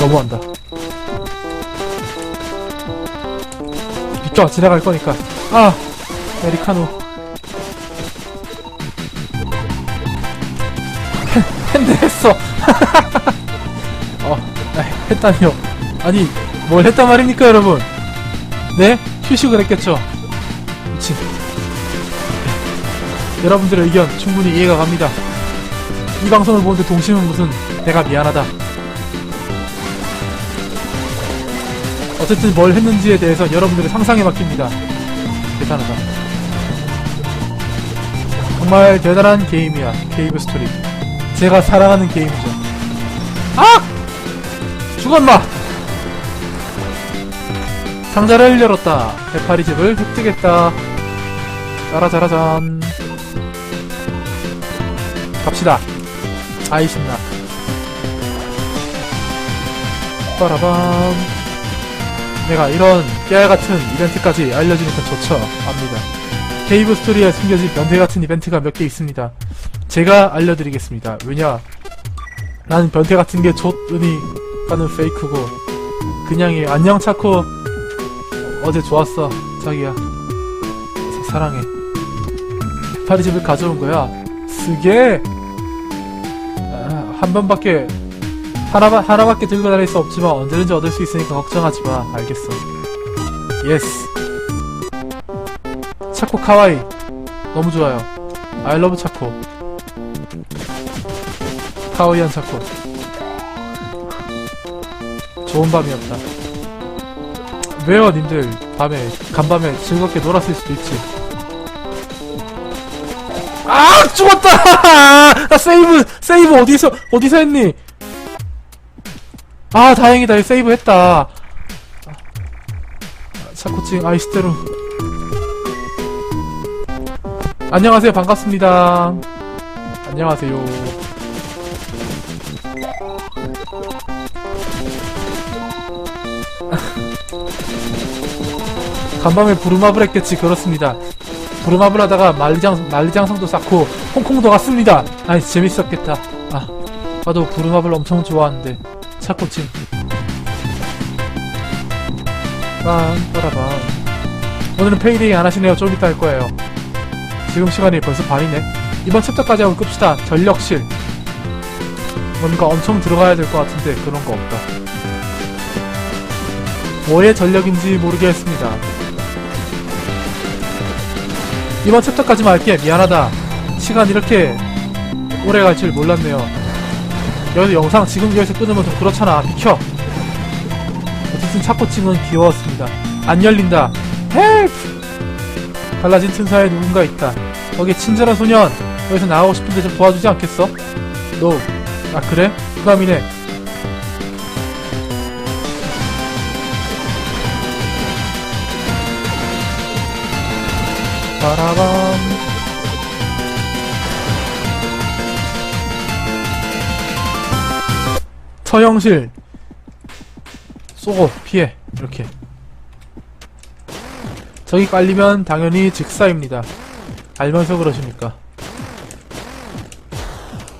너무한다. 비켜 지나갈 거니까. 아 메리카노. 핸- 핸드 했어. 어 아, 했다니요. 아니 뭘 했단 말입니까 여러분? 네 휴식을 했겠죠. 미친. 여러분들의 의견 충분히 이해가 갑니다. 이 방송을 보는데 동심은 무슨 내가 미안하다. 어쨌든 뭘 했는지에 대해서 여러분들의 상상에 맡깁니다. 대단하다. 정말 대단한 게임이야. 케이브 스토리. 제가 사랑하는 게임이죠. 아! 죽었나! 상자를 열었다. 해파리 집을 획득했다. 짜라짜라잔. 갑시다. 아이 신나. 빠라밤. 내가 이런 깨알 같은 이벤트까지 알려주니까 좋죠. 압니다. 케이브 스토리에 숨겨진 변태 같은 이벤트가 몇 개 있습니다. 제가 알려드리겠습니다. 왜냐? 나는 변태 같은 게 좆으니 가는 페이크고 그냥이 안녕 차코 어제 좋았어 자기야 사- 사랑해 파리 집을 가져온 거야 쓰게 아, 한 번밖에 하나, 하나밖에 들고 다닐 수 없지만 언제든지 얻을 수 있으니까 걱정하지 마. 알겠어. 예스. 차코 카와이. 너무 좋아요. I love 차코. 카와이한 차코. 좋은 밤이었다. 왜요, 님들? 밤에, 간밤에 즐겁게 놀았을 수도 있지. 아! 죽었다! 나 세이브, 세이브 어디서, 어디서 했니? 아 다행이다. 이 세이브 했다. 아, 차코칭 아이스테루 안녕하세요. 반갑습니다. 안녕하세요. 간밤에 부루마블 했겠지. 그렇습니다. 부루마블 하다가 만리장, 만리장성도 쌓고 홍콩도 갔습니다. 아이 재밌었겠다. 아 나도 부루마블 엄청 좋아하는데 차코칭 빰빠라밤. 오늘은 페이데이 안 하시네요. 좀 이따 할 거예요. 지금 시간이 벌써 반이네. 이번 챕터까지 하고 끕시다. 전력실. 뭔가 엄청 들어가야 될 것 같은데 그런 거 없다. 뭐의 전력인지 모르겠습니다. 이번 챕터까지만 할게 미안하다. 시간 이렇게 오래 갈 줄 몰랐네요 여기서 영상 지금 여기서 끊으면 좀 그렇잖아. 비켜. 어쨌든 차코칭은 귀여웠습니다. 안 열린다. 헬프! 갈라진 틈사이에 누군가 있다. 거기에 친절한 소년. 여기서 나가고 싶은데 좀 도와주지 않겠어? 너, 아 그래? 부감이네. 바라밤 처형실. 쏘고 피해. 이렇게. 저기 깔리면 당연히 직사입니다. 알면서 그러시니까?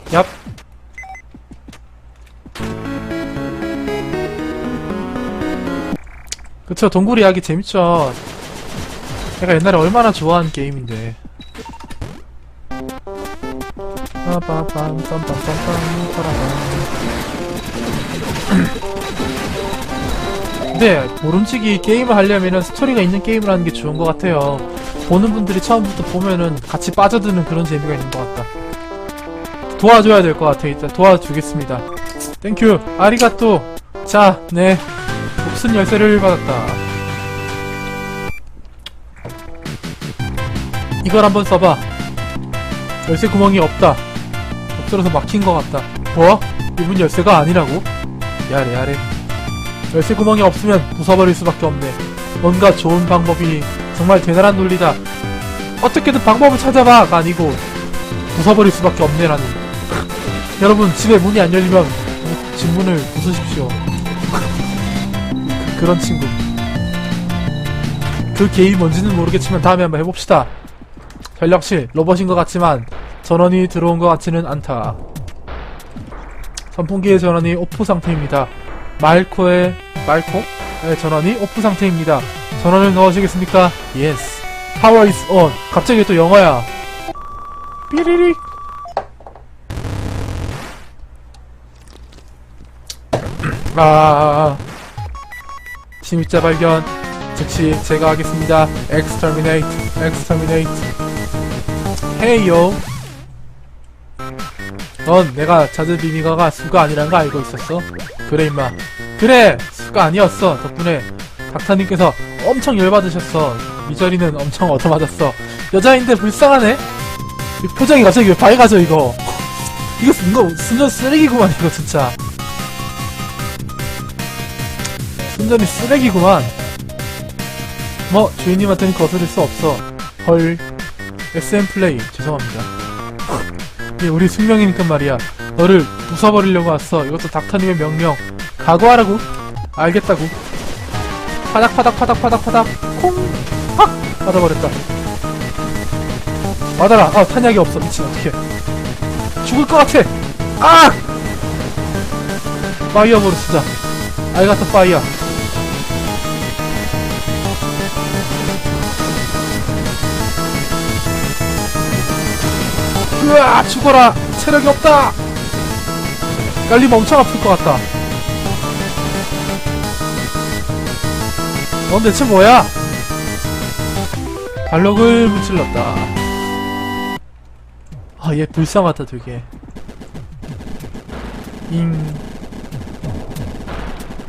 얍. 그쵸 동굴 이야기 재밌죠. 내가 옛날에 얼마나 좋아한 게임인데. 빠밤빰 빰빰빰빰 빠라밤 근데 모름지기 게임을 하려면은 스토리가 있는 게임을 하는 게 좋은 것 같아요. 보는 분들이 처음부터 보면은 같이 빠져드는 그런 재미가 있는 것 같다. 도와줘야 될 것 같아. 일단 도와주겠습니다. 땡큐. 아리가또. 자, 네. 목숨 열쇠를 받았다. 이걸 한번 써봐. 열쇠 구멍이 없다. 엎드려서 막힌 것 같다. 뭐? 이분 열쇠가 아니라고? 야래 야래. 열쇠 구멍이 없으면 부숴버릴 수밖에 없네. 뭔가 좋은 방법이니 정말 대단한 논리다. 어떻게든 방법을 찾아봐가 아니고 부숴버릴 수밖에 없네라니. 여러분 집에 문이 안 열리면 집 문을 부수십시오. 그, 그런 친구. 그 게임 뭔지는 모르겠지만 다음에 한번 해봅시다. 전력실 로봇인 것 같지만 전원이 들어온 것 같지는 않다. 선풍기의 전원이 오프 상태입니다. 말코의 말코의 전원이 오프 상태입니다. 전원을 넣으시겠습니까? 예스. Power is on. 갑자기 또 영어야. 삐리릭. 아, 침입자 발견. 즉시 제가 하겠습니다. Exterminate, exterminate. 헤이요. 넌 내가 자드 비미가가 수가 아니란 거 알고 있었어? 그래 임마. 그래 수가 아니었어. 덕분에 닥터님께서 엄청 열받으셨어. 미저리는 엄청 얻어맞았어. 여자인데 불쌍하네. 이 표정이 갑자기 왜 밝아져 이거. 이거 이거 순전 쓰레기구만 이거 진짜. 순전히 쓰레기구만. 뭐 주인님한테는 거스를 수 없어. 헐. SM 플레이 죄송합니다. 예, 우리 숙명이니까 말이야. 너를 부숴버리려고 왔어. 이것도 닥터님의 명령. 각오하라고. 알겠다고. 파닥 파닥 파닥 파닥 파닥 콩. 팍 받아버렸다. 받아라. 아 탄약이 없어. 미친 어떡해. 죽을 것 같아. 아! 파이어보르 진짜. 알가터 으아 죽어라 체력이 없다 깔리면 엄청 아플 것 같다 넌 대체 뭐야 발록을 무찔렀다 아 얘 불쌍하다 되게 잉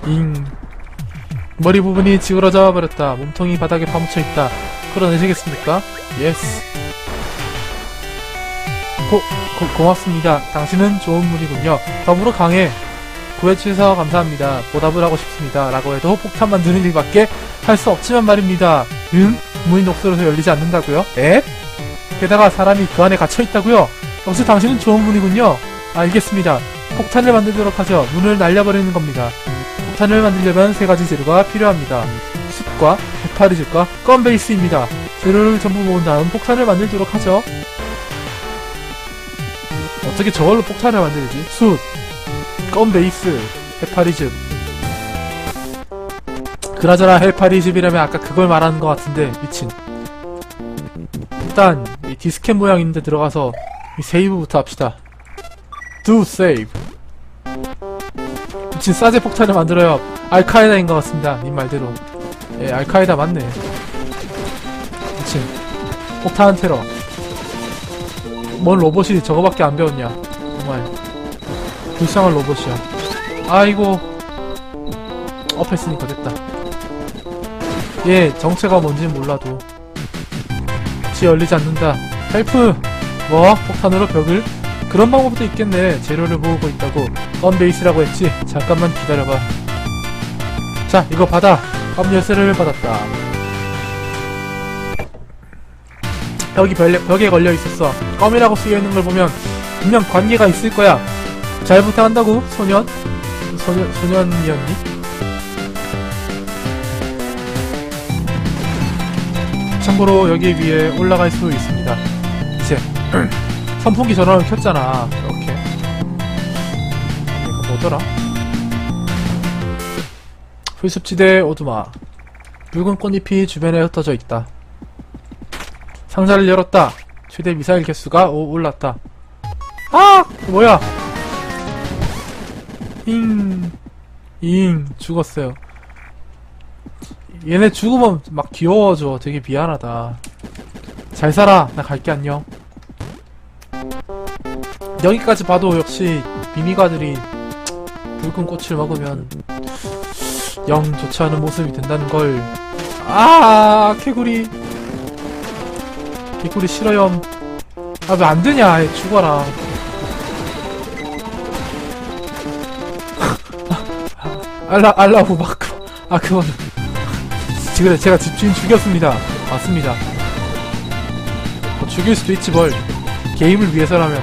잉. 머리 부분이 지그러져 버렸다. 몸통이 바닥에 파묻혀 있다. 끌어내시겠습니까? 예스. 고, 고, 고 맙습니다. 당신은 좋은 분이군요. 더불어 강해. 구해주셔서 감사합니다. 보답을 하고 싶습니다. 라고 해도 폭탄 만드는 일밖에 할 수 없지만 말입니다. 응? 문이 녹슬어서 열리지 않는다고요? 에? 게다가 사람이 그 안에 갇혀있다고요? 역시 당신은 좋은 분이군요. 알겠습니다. 폭탄을 만들도록 하죠. 문을 날려버리는 겁니다. 폭탄을 만들려면 세 가지 재료가 필요합니다. 숯과 해파리즙과 껌베이스입니다. 재료를 전부 모은 다음 폭탄을 만들도록 하죠. 어떻게 저걸로 폭탄을 만들지? 숯, 껌 베이스, 해파리즙. 그나저나 해파리즙이라면 아까 그걸 말하는 것 같은데 미친. 일단 이 디스켓 모양인데 들어가서 이 세이브부터 합시다. Do save. 미친 싸제 폭탄을 만들어요. 알카에다인 것 같습니다. 님 말대로. 예, 알카에다 맞네. 미친. 폭탄 테러. 뭔 로봇이 저거밖에 안 배웠냐. 정말. 불쌍한 로봇이야. 아이고. 업했으니까 됐다. 얘 정체가 뭔지는 몰라도. 지 열리지 않는다. 헬프! 뭐? 폭탄으로 벽을? 그런 방법도 있겠네. 재료를 모으고 있다고. 껌베이스라고 했지. 잠깐만 기다려봐. 자, 이거 받아. 껌 열쇠를 받았다. 벽이 벽에, 벽에 걸려 있었어. 껌이라고 쓰여 있는 걸 보면 분명 관계가 있을 거야. 잘 부탁한다고, 소년? 소년, 소년이었니? 참고로 여기 위에 올라갈 수 있습니다. 이제 선풍기 전원을 켰잖아. 이렇게. 이거 뭐더라? 풀숲지대 오두막. 붉은 꽃잎이 주변에 흩어져 있다. 상자를 열었다. 최대 미사일 개수가 오, 올랐다. 아! 뭐야? 잉. 잉. 죽었어요. 얘네 죽으면 막 귀여워져. 되게 미안하다. 잘 살아. 나 갈게 안녕. 여기까지 봐도 역시 미미가들이 붉은 꽃을 먹으면 영 좋지 않은 모습이 된다는 걸. 아, 개구리. 개구리 싫어요. 아, 왜 안 되냐. 죽어라. 알라, 알라후 마크. 아, 그건. 지금 제가 집주인 죽였습니다. 맞습니다. 뭐 죽일 수도 있지, 뭘. 게임을 위해서라면.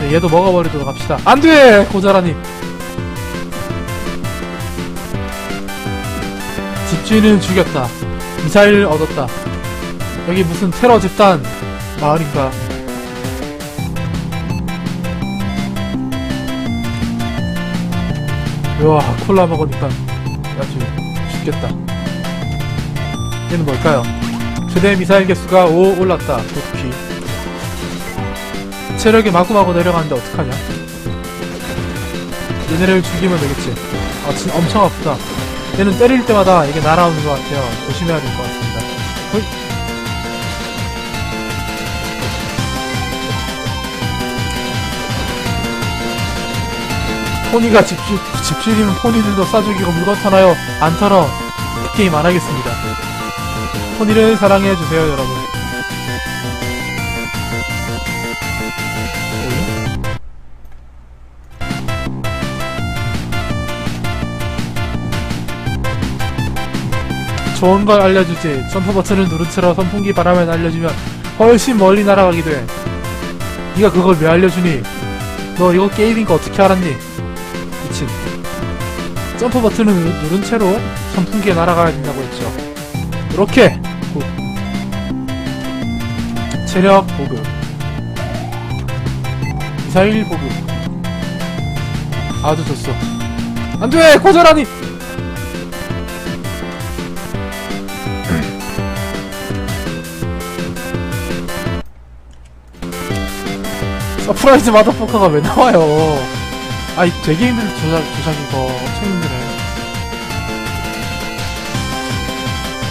네, 얘도 먹어버리도록 합시다. 안 돼! 고자라님. 집주인은 죽였다. 미사일을 얻었다. 여기 무슨 테러 집단 마을인가. 와 콜라 먹으니까 아주 죽겠다. 얘는 뭘까요? 최대 미사일 개수가 5 올랐다 도피 체력이 마구마구 내려가는데 어떡하냐? 얘네를 죽이면 되겠지. 아 진짜 엄청 아프다. 얘는 때릴 때마다 이게 날아오는 것 같아요. 조심해야 될 것 같습 포니가 집주, 집주인이면 포니들도 싸죽이고 물건 타나요? 안 털어. 게임 안 하겠습니다. 포니를 사랑해주세요, 여러분. 오잉? 좋은 걸 알려주지. 점프 버튼을 누른 채로 선풍기 바람을 날려주면 훨씬 멀리 날아가게 돼. 네가 그걸 왜 알려주니? 너 이거 게임인 거 어떻게 알았니? 미친. 점프 버튼을 누- 누른 채로 선풍기에 날아가야 된다고 했죠. 이렇게 굿. 체력 보급. 미사일 보급. 아주 좋소. 안돼 고절하니. 서프라이즈 마더포커가 왜 나와요? 아이 되게 힘든 조작 조작 이거 엄청 힘드네.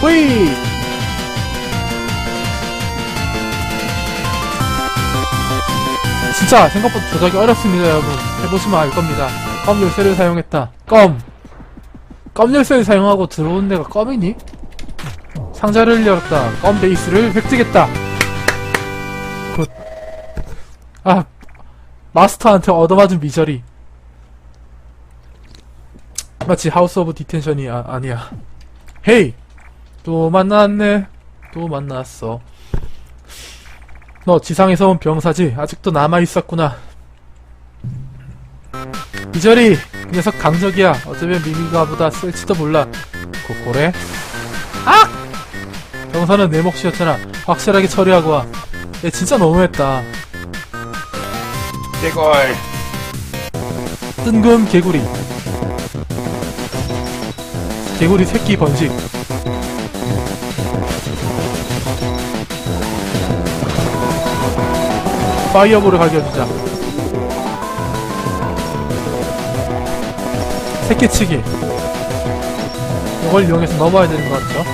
호이! 진짜 생각보다 조작이 어렵습니다 여러분 해보시면 알 겁니다 껌 열쇠를 사용했다 껌! 껌 열쇠를 사용하고 들어온 데가 껌이니? 상자를 열었다 껌 베이스를 획득했다 굿 아, 마스터한테 얻어맞은 미저리 마치 하우스 오브 디텐션이 아, 아니야. 헤이! 또 만났네. 또 만났어. 너 지상에서 온 병사지? 아직도 남아있었구나. 미저리 그 녀석 강적이야. 어쩌면 미미가보다 쓸지도 몰라. 고고래? 아! 병사는 내 몫이었잖아. 확실하게 처리하고 와얘 진짜 너무했다. 개걸. 뜬금 개구리 개구리 새끼 번식 파이어볼을 갈겨주자. 새끼치기. 이걸 이용해서 넘어야 되는 것 같죠?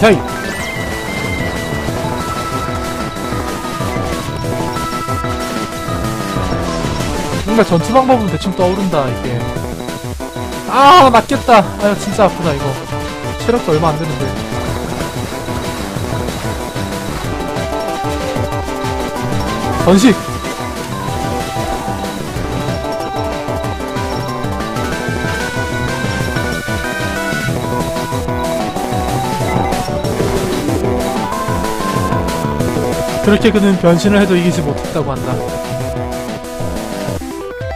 자이! 뭔가 전투 방법은 대충 떠오른다 이게 아 낫겠다. 아 진짜 아프다 이거. 체력도 얼마 안 되는데. 번식! 그렇게 그는 변신을 해도 이기지 못했다고 한다.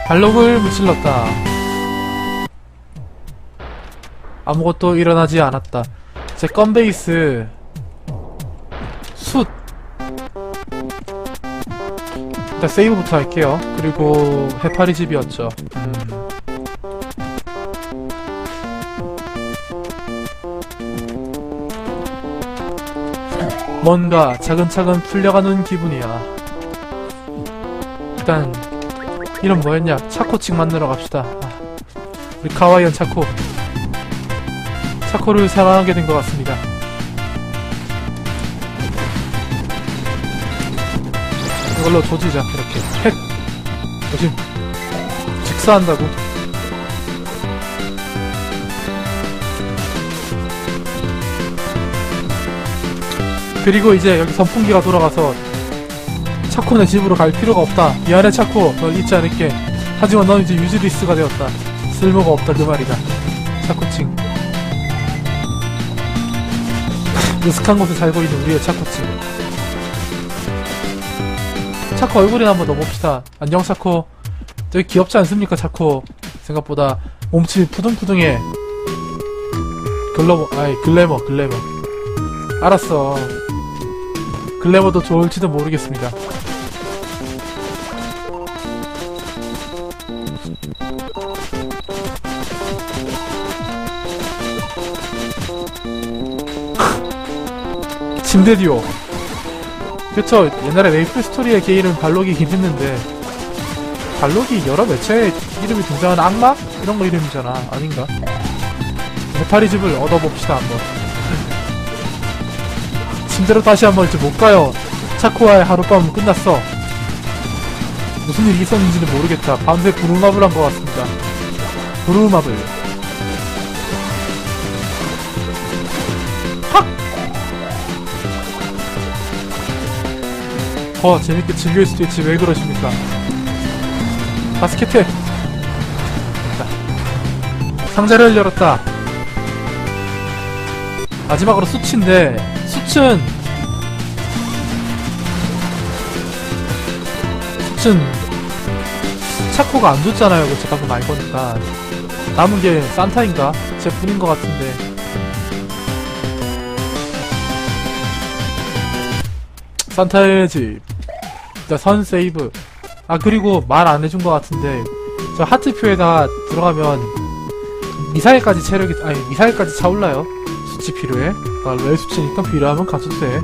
발록을 무찔렀다. 아무것도 일어나지 않았다. 제 껌베이스 숫 일단 세이브부터 할게요. 그리고 해파리 집이었죠. 음. 뭔가 차근차근 풀려가는 기분이야. 일단 이름 뭐였냐? 차코칭 만들어 갑시다. 아, 우리 카와이언 차코. 차코를 사랑하게 된 것 같습니다. 이걸로 조지자, 이렇게. 핵! 조심. 직사한다고. 그리고 이제 여기 선풍기가 돌아가서 차코네 집으로 갈 필요가 없다. 미안해 차코, 널 잊지 않을게. 하지만 넌 이제 유즈리스가 되었다. 쓸모가 없다 그 말이다. 으슥한 곳에 살고 있는 우리의 차코칭. 차코 얼굴이나 한번 넣어봅시다. 안녕 차코. 되게 귀엽지 않습니까 차코? 생각보다 몸집이 푸둥푸둥해. 글러버, 아이 글래머, 글래머. 알았어. 글래머도 좋을지도 모르겠습니다. 듀오. 그쵸, 옛날에 메이플 스토리의 게이름 발록이긴 했는데, 발록이 여러 매체에 이름이 등장하는 악마? 이런 거 이름이잖아. 아닌가? 해파리 집을 얻어봅시다, 한번. 침대로 다시 한번 이제 못 가요. 차코와의 하룻밤은 끝났어. 무슨 일이 있었는지는 모르겠다. 밤새 부루마블 한 것 같습니다. 부루마블. 더 재밌게 즐길 수도 있지 왜 그러십니까? 바스켓해 됐다 상자를 열었다. 마지막으로 수치인데 수치는 수치는 차코가 안 줬잖아요. 그쵸 방금 알 거니까. 남은 게 산타인가? 제 뿐인 것 같은데. 산타의 집. 자, 선 세이브. 아, 그리고 말 안 해준 것 같은데, 저 하트표에다 들어가면, 미사일까지 체력이, 아니, 미사일까지 차올라요. 수치 필요해. 아, 왜 수치니까 필요하면 가져도 돼.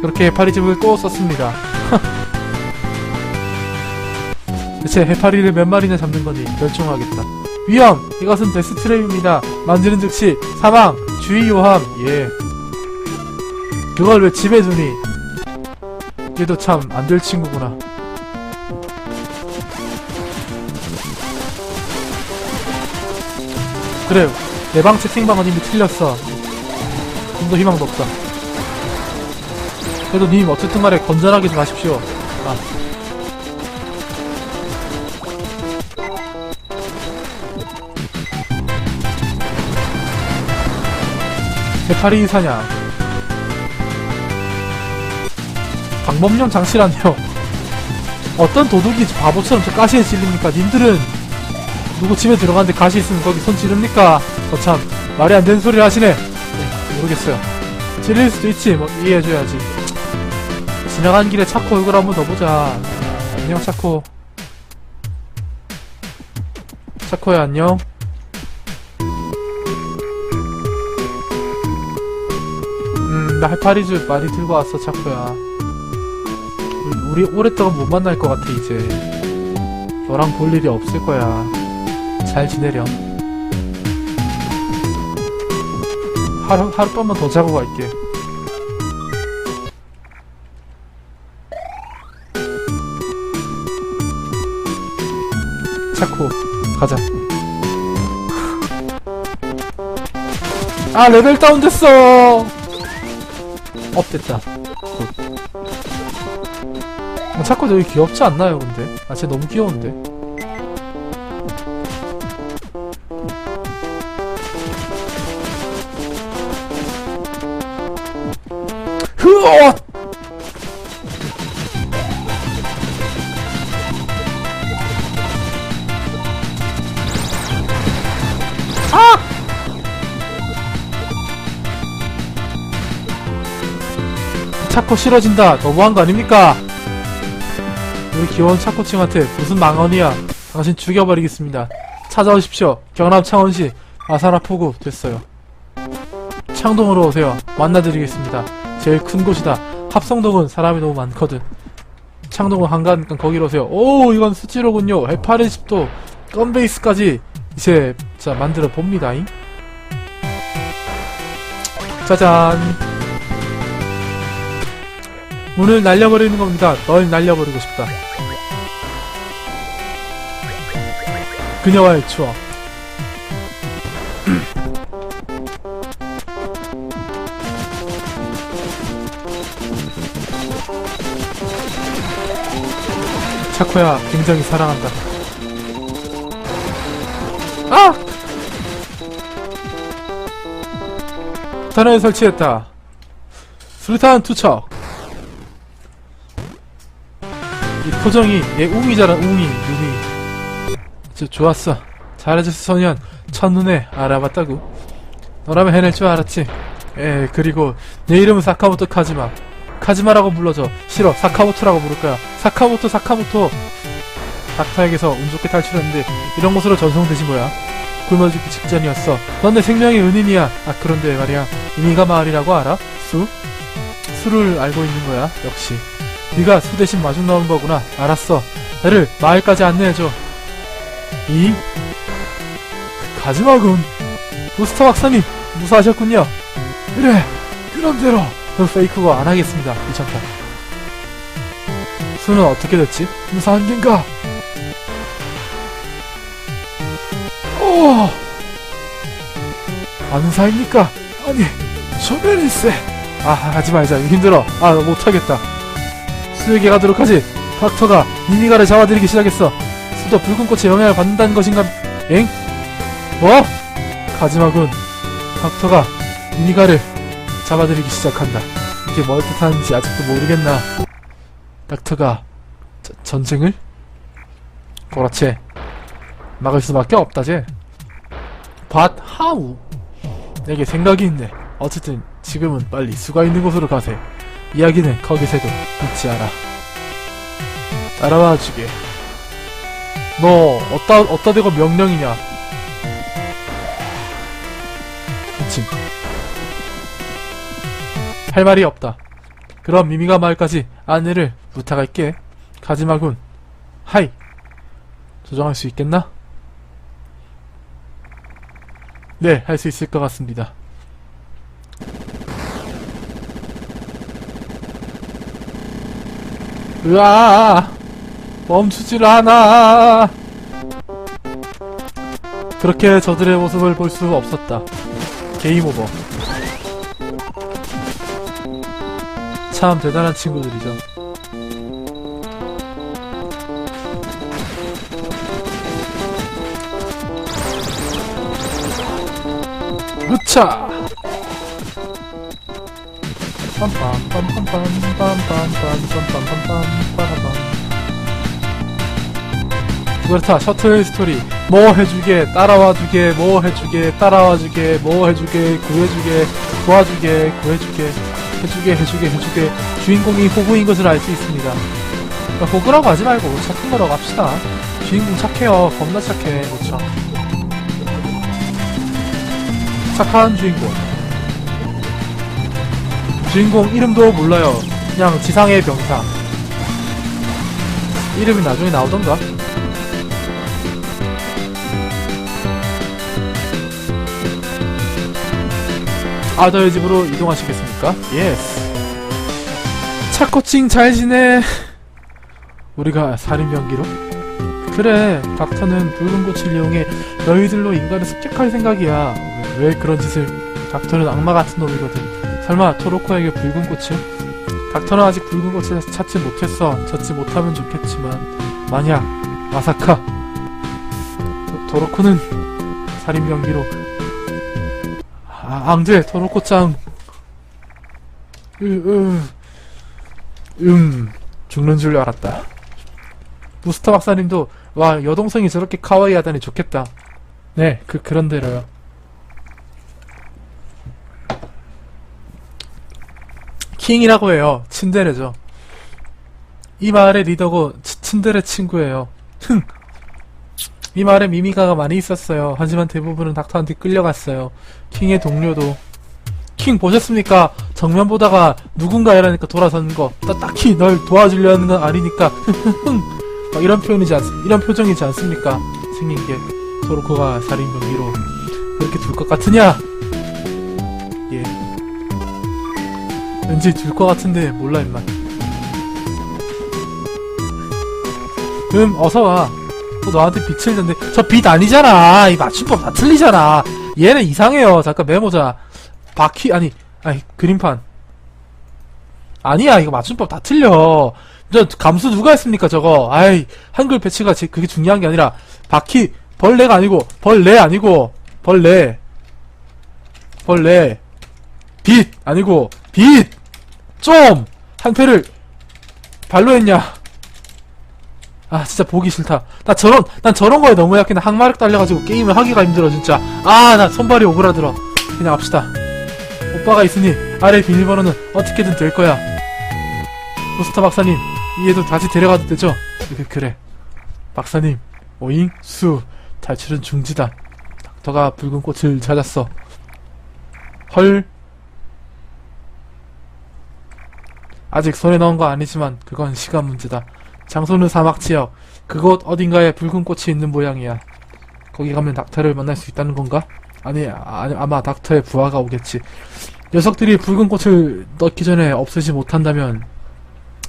그렇게 해파리집을 또 썼습니다. 대체 해파리를 몇 마리나 잡는 거니 결정하겠다. 위험! 이것은 데스트랩입니다. 만지는 즉시 사망! 주의 요함! 예. 그걸 왜 집에 두니? 얘도 참 안 될 친구구나. 그래, 내 방 채팅방은 이미 틀렸어. 좀 더 희망도 없다. 그래도 님 어쨌든 간에 건전하게 좀 하십시오. 아. 해파리 사냥. 방법용 장치라뇨. 어떤 도둑이 바보처럼 저 가시에 찔립니까? 님들은 누구 집에 들어갔는데 가시 있으면 거기 손 찌릅니까? 어참 말이 안 되는 소리를 하시네. 네, 모르겠어요. 찔릴 수도 있지. 뭐 이해해줘야지. 지나간 길에 차코 얼굴 한번 더 보자. 안녕 차코. 차코야 안녕. 음, 나 해파리즙 많이 들고 왔어, 차코야. 우리, 오랫동안 못 만날 것 같아, 이제. 너랑 볼 일이 없을 거야. 잘 지내렴. 하루, 하룻밤만 더 자고 갈게. 차코, 가자. 아, 레벨 다운 됐어! 업 됐다. 어, 자꾸 되게 귀엽지 않나요, 근데? 아, 쟤 너무 귀여운데? 흐어! 아! 차코 싫어진다. 너무한 거 아닙니까? 우리 귀여운 차코칭한테 무슨 망언이야. 당신 죽여버리겠습니다. 찾아오십시오. 경남 창원시 아사라포구 됐어요. 창동으로 오세요. 만나드리겠습니다. 제일 큰 곳이다. 합성동은 사람이 너무 많거든. 창동은 한가니까 거기로 오세요. 오, 이건 수지로군요. 해파리 집도 껌베이스까지 이제 자 만들어 봅니다잉. 짜잔. 문을 날려버리는 겁니다. 널 날려버리고 싶다. 그녀와의 추억. 차코야, 굉장히 사랑한다. 아! 터널 설치했다. 수류탄 투척. 이 표정이 얘 웅이잖아 웅이 웅이 저 좋았어 잘해줬어 소년 첫눈에 알아봤다고 너라면 해낼 줄 알았지 에 그리고 내 이름은 사카모토 카지마 카즈마라고 불러줘. 싫어. 사카모토라고 부를 거야. 사카모토, 사카모토. 닥터에게서 운 좋게 탈출했는데 이런 곳으로 전송되신 거야. 굶어 죽기 직전이었어. 넌 내 생명의 은인이야. 아 그런데 말이야. 이니가 마을이라고 알아? 수? 수를 알고 있는 거야. 역시. 네가 수 대신 마중 나온 거구나. 알았어. 나를 마을까지 안내해줘. 이? 가지마군. 부스터 박사님, 무사하셨군요. 그래, 그런대로. 그 페이크고 안 하겠습니다. 귀찮다. 수는 어떻게 됐지? 무사한 겐가? 오! 아는 사이입니까? 아니, 소멸일세. 아, 하지 말자. 힘들어. 아, 못하겠다. 수에게 가도록 하지. 닥터가 미니가를 잡아들이기 시작했어. 수도 붉은 꽃에 영향을 받는다는 것인가? 엥? 뭐? 가지마군. 닥터가 미니가를 잡아들이기 시작한다. 이게 뭘 뜻하는지 아직도 모르겠나. 닥터가 저- 전쟁을? 그렇지. 막을 수밖에 없다지. 밭 하우. 내게 생각이 있네. 어쨌든 지금은 빨리 수가 있는 곳으로 가세. 이야기는 거기서도 잊지 않아. 따라와 주게. 너 어따 어따 대고 명령이냐? 미친. 할 말이 없다. 그럼 미미가 마을까지 안내를 부탁할게. 가지마군. 하이. 조정할 수 있겠나? 네, 할 수 있을 것 같습니다. 으아! 멈추질 않아! 그렇게 저들의 모습을 볼 수 없었다. 게임 오버. 참 대단한 친구들이죠. 으차! 빰빰빰빰빰빰빰빰빰빰빰빰빰빰빰 그렇다. 셔틀 스토리. 뭐 해주게 따라와주게 뭐 해주게 따라와주게 뭐 해주게 구해주게 도와주게 구해주게 해주게 해주게 해주게. 주인공이 호구인 것을 알 수 있습니다. 그러니까 호구라고 하지 말고 착한 거라고 합시다. 주인공 착해요. 겁나 착해. 그렇죠 착한 주인공. 주인공 이름도 몰라요. 그냥 지상의 병사. 이름이 나중에 나오던가 아더의 집으로 이동하시겠습니까? 예스. 차코칭 잘 지내. 우리가 살인병기로? 그래, 닥터는 붉은 꽃을 이용해 너희들로 인간을 습격할 생각이야. 왜, 왜 그런 짓을? 닥터는 악마 같은 놈이거든. 설마 토로코에게 붉은 꽃을? 닥터는 아직 붉은 꽃을 찾지 못했어. 찾지 못하면 좋겠지만 만약 마사카 도- 도로코는 살인병기로 아, 으, 으, 음 죽는 줄 알았다. 부스터 박사님도 와 여동생이 저렇게 카와이 하다니 좋겠다. 네 그 그런대로요. 킹이라고 해요. 친데레죠. 이 마을의 리더고 치- 친데레 친구예요. 흥. 이 마을에 미미가가 많이 있었어요. 하지만 대부분은 닥터한테 끌려갔어요. 킹의 동료도. 킹 보셨습니까? 정면 보다가 누군가 이러니까 돌아서는 거. 딱- 딱히 널 도와주려는 건 아니니까. 흥막 이런 표현이지 않 이런 표정이지 않습니까? 생긴 게 토르코가 살인범 위로 그렇게 둘 것 같으냐? 예. 왠지 둘 것 같은데 몰라 임마. 음 어서 와 또 너한테 빛을 줬는데 저 빛 아니잖아. 이 맞춤법 다 틀리잖아. 얘는 이상해요. 잠깐 메모자. 바퀴 아니 아니 그림판. 아니야. 이거 맞춤법 다 틀려. 저 감수 누가 했습니까 저거? 아이 한글 배치가 제 그게 중요한 게 아니라 바퀴 벌레가 아니고 벌레 아니고 벌레. 벌레. 빛 아니고 빛 좀! 한 패를 발로 했냐 아 진짜 보기 싫다 나 저런 난 저런 거에 너무 약해 나 항마력 달려가지고 게임을 하기가 힘들어 진짜 아 나 손발이 오그라들어 그냥 합시다 오빠가 있으니 아래 비밀번호는 어떻게든 될 거야 부스터 박사님, 이해도 다시 데려가도 되죠? 그, 그래. 박사님, 오잉, 수, 탈출은 중지다. 닥터가 붉은 꽃을 찾았어. 헐. 아직 손에 넣은 거 아니지만 그건 시간 문제다. 장소는 사막 지역. 그곳 어딘가에 붉은 꽃이 있는 모양이야. 거기 가면 닥터를 만날 수 있다는 건가? 아니, 아, 아마 닥터의 부하가 오겠지. 녀석들이 붉은 꽃을 넣기 전에 없애지 못한다면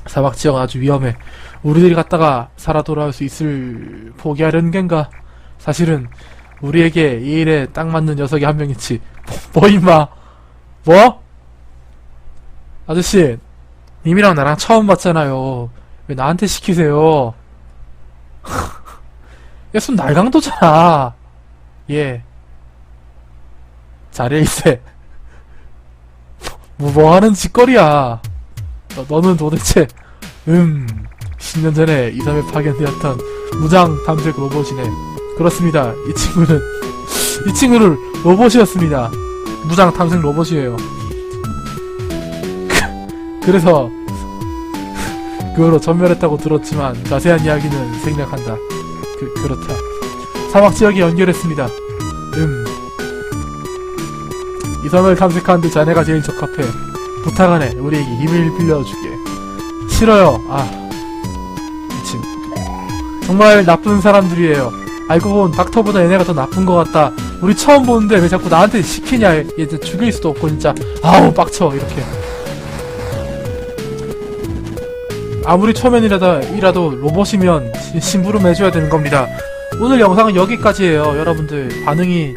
사막 지역은 아주 위험해. 우리들이 갔다가 살아 돌아올 수 있을 포기하려는 겐가? 사실은 우리에게 이 일에 딱 맞는 녀석이 한 명 있지. 뭐 임마? 뭐? 아저씨, 님이랑 나랑 처음 봤잖아요. 왜 나한테 시키세요? 얘손 날강도잖아. 예. 자리에 있세. 뭐, 뭐 하는 짓거리야. 너, 너는 도대체, 음, 10년 전에 이 섬에 파견되었던 무장 탐색 로봇이네. 그렇습니다. 이 친구는, 이 친구는 로봇이었습니다. 무장 탐색 로봇이에요. 그- 그래서, 그걸로 전멸했다고 들었지만, 자세한 이야기는 생략한다. 그, 그렇다. 사막 지역에 연결했습니다. 음. 이 섬을 탐색하는데 자네가 제일 적합해. 부탁하네. 우리에게 힘을 빌려주게. 싫어요. 아. 미친. 정말 나쁜 사람들이에요. 알고 보면 닥터보다 얘네가 더 나쁜 것 같다. 우리 처음 보는데 왜 자꾸 나한테 시키냐. 얘 죽일 수도 없고 진짜. 아우 빡쳐. 이렇게. 아무리 초면이라도 이라도 로봇이면 시- 심부름 해줘야 되는 겁니다. 오늘 영상은 여기까지예요. 여러분들 반응이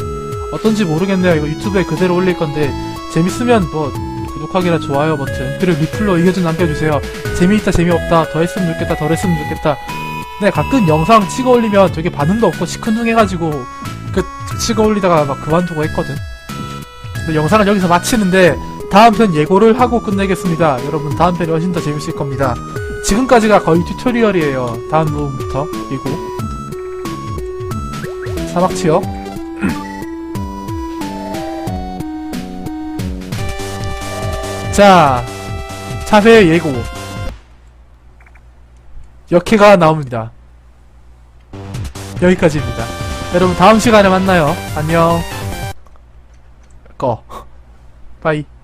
어떤지 모르겠네요. 이거 유튜브에 그대로 올릴 건데 재밌으면 뭐 구독하기나 좋아요 버튼 그리고 리플로 의견 좀 남겨주세요. 재미있다 재미없다 더 했으면 좋겠다 덜 했으면 좋겠다. 근데 가끔 영상 찍어 올리면 되게 반응도 없고 시큰둥해가지고 그 찍어 올리다가 막 그만두고 했거든. 근데 영상은 여기서 마치는데 다음 편 예고를 하고 끝내겠습니다. 여러분 다음 편이 훨씬 더 재밌을 겁니다. 지금까지가 거의 튜토리얼이에요. 다음 부분부터 그리고 사막 지역 자 차세의 예고 역해가 나옵니다. 여기까지입니다. 여러분 다음 시간에 만나요. 안녕. 꺼. 빠이.